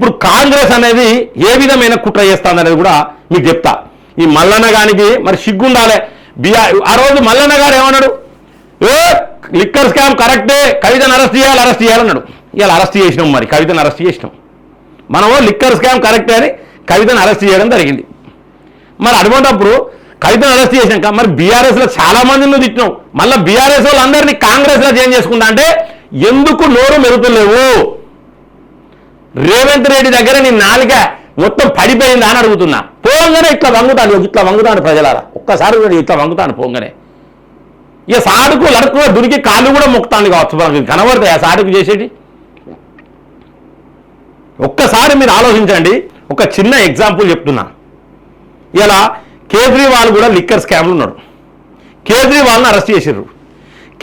ఇప్పుడు కాంగ్రెస్ అనేది ఏ విధమైన కుట్ర చేస్తుందనేది కూడా మీకు చెప్తా. ఈ మల్లన్న గానికి మరి సిగ్గుండాలే. బిఆర్ ఆ రోజు మల్లన్న గారు ఏమన్నాడు? ఏ లిక్కర్ స్కామ్ కరెక్టే కవితను అరెస్ట్ చేయాలి అరెస్ట్ చేయాలన్నాడు ఇవాళ అరెస్ట్ చేసినాం మరి కవితను అరెస్ట్ చేసినాం. మనము లిక్కర్ స్కామ్ కరెక్టే అని కవితను అరెస్ట్ చేయడం జరిగింది. మరి అటువంటప్పుడు కవితను అరెస్ట్ చేసినాక మరి బీఆర్ఎస్లో చాలా మందిని నువ్వు తిట్టినావు. మళ్ళీ బీఆర్ఎస్ వాళ్ళందరినీ కాంగ్రెస్లో చేంజ్ చేసుకుంటా అంటే ఎందుకు నోరు మెరుగుతలేవు రేవంత్ రెడ్డి దగ్గర నీ నాలుక మొత్తం పడిపోయిందా అని అడుగుతున్నా. పోగానే ఇట్లా వంగుతాను ఇట్లా వంగుతాను ప్రజలారా. ఒక్కసారి ఇట్లా వంగుతాను పోగానే. ఇక సాడుకు లడుకు దురికి కాళ్ళు కూడా మొక్కుతాను కావచ్చు మనకి. కనబడతాయి ఆ సాడుకు చేసేటి ఒక్కసారి మీరు ఆలోచించండి. ఒక చిన్న ఎగ్జాంపుల్ చెప్తున్నా. ఇలా కేజ్రీవాల్ కూడా లిక్కర్ స్కామ్లు ఉన్నాడు. కేజ్రీవాల్ని అరెస్ట్ చేసిర్రు.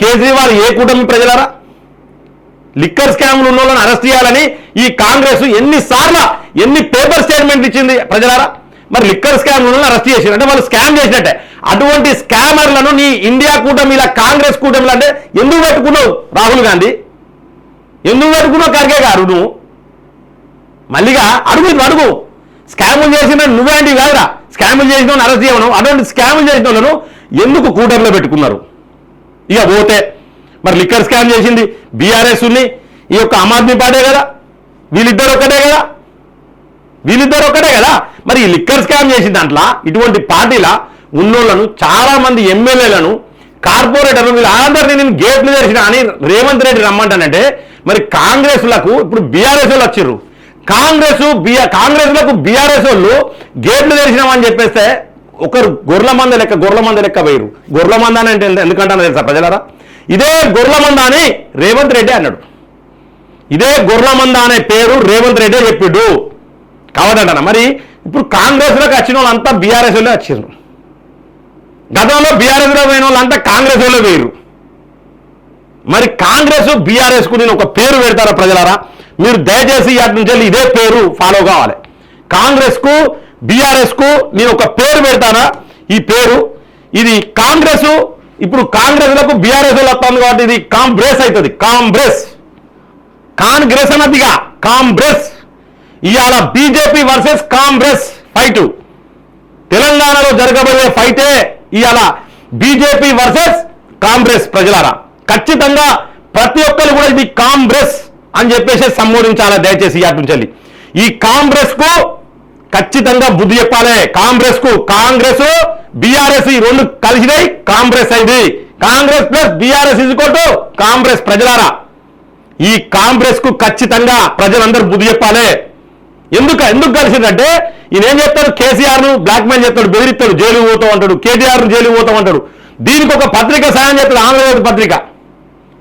కేజ్రీవాల్ ఏ కూటమి ప్రజలారా? లిక్కర్ స్కామ్లు ఉన్న వాళ్ళని అరెస్ట్ చేయాలని ఈ కాంగ్రెస్ ఎన్నిసార్లు ఎన్ని పేపర్ స్టేట్మెంట్ ఇచ్చింది ప్రజలారా? మరి లిక్కర్ స్కామ్ ఉన్న అరెస్ట్ చేసారు అంటే వాళ్ళు స్కామ్ చేసినట్టే. అటువంటి స్కామర్లను నీ ఇండియా కూటమిలా కాంగ్రెస్ కూటమిలో అంటే ఎందుకు పెట్టుకున్నావు రాహుల్ గాంధీ? ఎందుకు పెట్టుకున్నావు ఖర్గే గారు నువ్వు? మళ్ళీగా అడుగు అడుగు. స్కాములు చేసిన నువ్వేంటి కాదురా. స్కాములు చేసిన అరెస్ట్ చేయను అటువంటి స్కాములు చేసిన వాళ్ళను ఎందుకు కూటమిలో పెట్టుకున్నారు? ఇక పోతే మరి లిక్కర్ స్కామ్ చేసింది బీఆర్ఎస్ ఉన్ని. ఈ యొక్క ఆమ్ ఆద్మీ పార్టీ కదా. వీళ్ళిద్దరు ఒక్కటే కదా. వీళ్ళిద్దరు ఒకటే కదా. మరి ఈ లిక్కర్ స్కామ్ చేసిన దాంట్లో ఇటువంటి పార్టీల ఉన్నోళ్ళను చాలా మంది ఎమ్మెల్యేలను కార్పొరేటర్లు వీళ్ళందరినీ నేను గేట్లు తెరిచిన అని రేవంత్ రెడ్డి రమ్మంటానంటే మరి కాంగ్రెస్లకు ఇప్పుడు బీఆర్ఎస్ వాళ్ళు వచ్చిర్రు. కాంగ్రెస్ బీఆర్ కాంగ్రెస్లకు బీఆర్ఎస్ వాళ్ళు గేట్లు తెరిచినామని చెప్పేస్తే ఒకరు గొర్రెల మంద లెక్క గొర్రెల మంద లెక్క వేయరు. గొర్రెల మంద అని అంటే ఎందుకంటానో తెలుసా ప్రజలరా? ఇదే గొర్రెల మంద అని రేవంత్ రెడ్డి అన్నాడు. ఇదే గొర్రెల మంద అనే పేరు రేవంత్ రెడ్డి చెప్పిండు. కావదంట మరి ఇప్పుడు కాంగ్రెస్లోకి వచ్చిన వాళ్ళంతా బీఆర్ఎస్ వాళ్ళే వచ్చారు గతంలో బీఆర్ఎస్లో పోయిన వాళ్ళంతా కాంగ్రెస్ వాళ్ళే వేయరు మరి కాంగ్రెస్ బీఆర్ఎస్కు నేను ఒక పేరు పెడతారా ప్రజలారా? మీరు దయచేసి అటు నుంచి వెళ్ళి ఇదే పేరు ఫాలో కావాలి. కాంగ్రెస్కు బీఆర్ఎస్కు నేను ఒక పేరు పెడతానా? ఈ పేరు ఇది కాంగ్రెస్ ఇప్పుడు కాంగ్రెస్లకు బీఆర్ఎస్ వస్తుంది కాబట్టి ఇది కాంగ్రెస్ అవుతుంది. కాంగ్రెస్. కాంగ్రెస్ అన్నదిగా కాంగ్రెస్. ఇవాళ బీజేపీ వర్సెస్ కాంగ్రెస్ ఫైట్. తెలంగాణలో జరగబోయే ఫైటే ఇవాళ బీజేపీ వర్సెస్ కాంగ్రెస్ ప్రజలారా. ఖచ్చితంగా ప్రతి ఒక్కరు కూడా ఇది కాంగ్రెస్ అని చెప్పేసి సంబోధించాలా దయచేసి అటు నుంచి ఈ కాంగ్రెస్కు ఖచ్చితంగా బుద్ధి చెప్పాలి. కాంగ్రెస్కు కాంగ్రెస్ బీఆర్ఎస్ ఈ రెండు కలిసినాయి కాంగ్రెస్ అయింది. కాంగ్రెస్ ప్లస్ బీఆర్ఎస్ ఇజుకోటు కాంగ్రెస్ ప్రజలారా. ఈ కాంగ్రెస్కు ఖచ్చితంగా ప్రజలందరూ బుద్ధి చెప్పాలి. ఎందుకు ఎందుకు కలిసిందంటే ఈయన ఏం చెప్తాడు కేసీఆర్ను బ్లాక్ మెయిల్ చెప్తాడు బెదిరిస్తాడు జైలు పోతాం అంటాడు కేటీఆర్ను జైలు పోతాం అంటాడు. దీనికి ఒక పత్రిక సాయం చేస్తాడు ఆంధ్రప్రదేశ్ పత్రిక.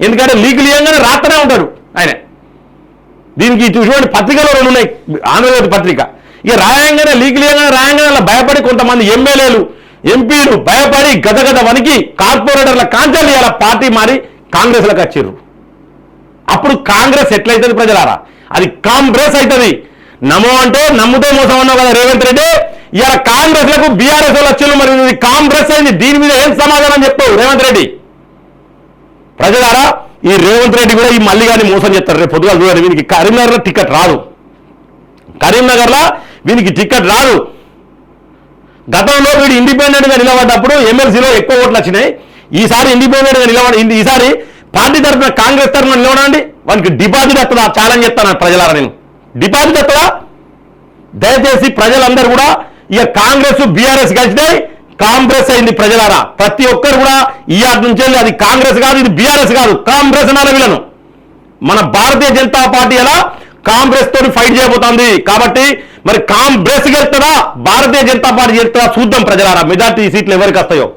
ఎందుకంటే లీక్ ఏంగానే రాస్తూనే ఉంటాడు ఆయన. దీనికి చూసినటువంటి పత్రికలు రెండు ఉన్నాయి ఆంధ్రజ్యోతి పత్రిక. ఇక రాయంగానే లీక్ రాయంగానే అలా భయపడి కొంతమంది ఎమ్మెల్యేలు ఎంపీలు భయపడి గదగద వనికి కార్పొరేటర్ల కాంచాలి ఇలా పార్టీ మారి కాంగ్రెస్లకు వచ్చిర్రు. అప్పుడు కాంగ్రెస్ ఎట్లయితుంది ప్రజలారా? అది కాంగ్రెస్ అవుతుంది నమో అంటే నమ్ముతే మోసం అన్నావు కదా రేవంత్ రెడ్డి. ఇలా కాంగ్రెస్లకు బీఆర్ఎస్ వాళ్ళు మరి కాంగ్రెస్ అయింది. దీని మీద ఏం సమాధానం చెప్తావు రేవంత్ రెడ్డి? ప్రజలారా ఈ రేవంత్ రెడ్డి కూడా ఈ మళ్ళీ కానీ మోసం చేస్తారు. రేపు పొద్దుగా చూడండి వీనికి కరీంనగర్లో టికెట్ రాదు. కరీంనగర్లో వీనికి టికెట్ రాదు. గతంలో వీడు ఇండిపెండెంట్గా నిలబడ్డప్పుడు ఎమ్మెల్సీలో ఎక్కువ ఓట్లు వచ్చినాయి. ఈసారి ఇండిపెండెంట్గా నిలబడి ఈసారి పార్టీ తరఫున కాంగ్రెస్ తరఫున నిలవడండి వానికి డిపాజిట్ వస్తుందా ఛాలెంజ్ చెప్తాను ప్రజలారా నేను. డిపాజిట్ వస్తుందా దయచేసి ప్రజలందరూ కూడా ఇక కాంగ్రెస్ బీఆర్ఎస్ కలిసినాయి. కాంగ్రెస్ అయింది ప్రజలారా. ప్రతి ఒక్కరు కూడా ఈ ఆటి నుంచి అది కాంగ్రెస్ కాదు ఇది బీఆర్ఎస్ కాదు. కాంగ్రెస్ అనాలి వీళ్ళను. మన భారతీయ జనతా పార్టీ ఎలా? కాంగ్రెస్ తోటి ఫైట్ చేయబోతోంది. కాబట్టి మరి కాంగ్రెస్ గెలుతుందా భారతీయ జనతా పార్టీ గెలుతుందా చూద్దాం ప్రజలారా. మెజార్టీ సీట్లు ఎవరికి వస్తాయో.